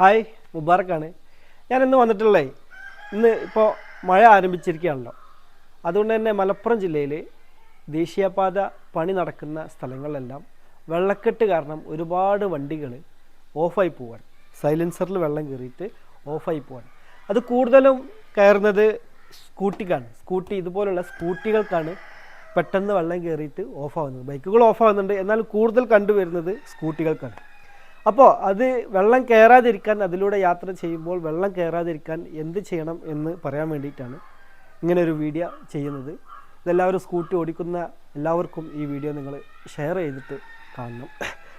Hi മുബാറക്കാണ്. ഞാൻ ഇന്ന് വന്നിട്ടുള്ളേ ഇന്ന് ഇപ്പോൾ മഴ ആരംഭിച്ചിരിക്കുകയാണല്ലോ. അതുകൊണ്ട് തന്നെ മലപ്പുറം ജില്ലയിൽ ദേശീയപാത പണി നടക്കുന്ന സ്ഥലങ്ങളിലെല്ലാം വെള്ളക്കെട്ട് കാരണം ഒരുപാട് വണ്ടികൾ ഓഫായി പോവാൻ സൈലൻസറിൽ വെള്ളം കയറിയിട്ട് ഓഫായി പോവാൻ അത് കൂടുതലും കയറുന്നത് സ്കൂട്ടിക്കാണ്. സ്കൂട്ടി ഇതുപോലുള്ള സ്കൂട്ടികൾക്കാണ് പെട്ടെന്ന് വെള്ളം കയറിയിട്ട് ഓഫാവുന്നത്. ബൈക്കുകൾ ഓഫാവുന്നുണ്ട്. എന്നാൽ കൂടുതൽ കണ്ടുവരുന്നത് സ്കൂട്ടികൾക്കാണ്. അപ്പോൾ അത് വെള്ളം കയറാതിരിക്കാൻ അതിലൂടെ യാത്ര ചെയ്യുമ്പോൾ വെള്ളം കയറാതിരിക്കാൻ എന്ത് ചെയ്യണം എന്ന് പറയാൻ വേണ്ടിയിട്ടാണ് ഇങ്ങനെ ഒരു വീഡിയോ ചെയ്യുന്നത്. ഇതെല്ലാവരും സ്കൂട്ടി ഓടിക്കുന്ന എല്ലാവർക്കും ഈ വീഡിയോ നിങ്ങൾ ഷെയർ ചെയ്തിട്ട് കാണണം.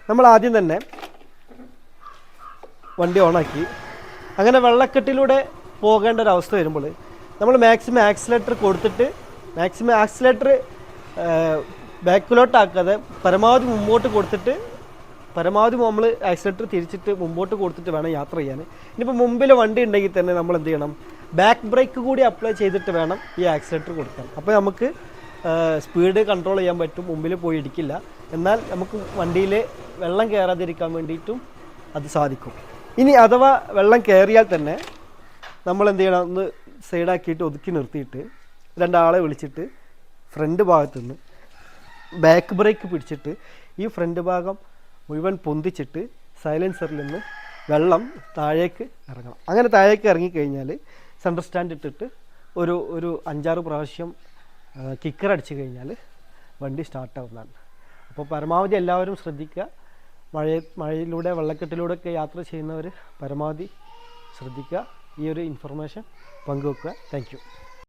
നമ്മൾ ആദ്യം തന്നെ വണ്ടി ഓണാക്കി അങ്ങനെ വെള്ളക്കെട്ടിലൂടെ പോകേണ്ട ഒരു അവസ്ഥ വരുമ്പോൾ നമ്മൾ മാക്സിമം ആക്സിലേറ്റർ കൊടുത്തിട്ട് മാക്സിമം ആക്സിലേറ്റർ ബാക്കിലോട്ടാക്കാതെ പരമാവധി മുമ്പോട്ട് കൊടുത്തിട്ട് പരമാവധി നമ്മൾ ആക്സിലേറ്റർ തിരിച്ചിട്ട് മുമ്പോട്ട് കൊടുത്തിട്ട് വേണം യാത്ര ചെയ്യാൻ. ഇനിയിപ്പോൾ മുമ്പിൽ വണ്ടി ഉണ്ടെങ്കിൽ തന്നെ നമ്മൾ എന്ത് ചെയ്യണം? ബാക്ക് ബ്രേക്ക് കൂടി അപ്ലൈ ചെയ്തിട്ട് വേണം ഈ ആക്സിലേറ്റർ കൊടുക്കാൻ. അപ്പോൾ നമുക്ക് സ്പീഡ് കൺട്രോൾ ചെയ്യാൻ പറ്റും. മുമ്പിൽ പോയി ഇടിക്കില്ല. എന്നാൽ നമുക്ക് വണ്ടിയിൽ വെള്ളം കയറാതിരിക്കാൻ വേണ്ടിയിട്ടും അത് സാധിക്കും. ഇനി അഥവാ വെള്ളം കയറിയാൽ തന്നെ നമ്മൾ എന്ത് ചെയ്യണം? ഒന്ന് സൈഡാക്കിയിട്ട് ഒതുക്കി നിർത്തിയിട്ട് രണ്ടാളെ വിളിച്ചിട്ട് ഫ്രണ്ട് ഭാഗത്തുനിന്ന് ബാക്ക് ബ്രേക്ക് പിടിച്ചിട്ട് ഈ ഫ്രണ്ട് ഭാഗം മുഴുവൻ പൊന്തിച്ചിട്ട് സൈലൻസറിൽ നിന്ന് വെള്ളം താഴേക്ക് ഇറങ്ങണം. അങ്ങനെ താഴേക്ക് ഇറങ്ങിക്കഴിഞ്ഞാൽ സെൻട്രൽ സ്റ്റാൻഡ് ഇട്ടിട്ട് ഒരു ഒരു അഞ്ചാറ് പ്രാവശ്യം കിക്കർ അടിച്ചു കഴിഞ്ഞാൽ വണ്ടി സ്റ്റാർട്ടാവുന്നതാണ് അപ്പോൾ പരമാവധി എല്ലാവരും ശ്രദ്ധിക്കുക. മഴ മഴയിലൂടെ വെള്ളക്കെട്ടിലൂടെ ഒക്കെ യാത്ര ചെയ്യുന്നവർ പരമാവധി ശ്രദ്ധിക്കുക. ഈ ഒരു ഇൻഫർമേഷൻ പങ്കുവെക്കുക. താങ്ക്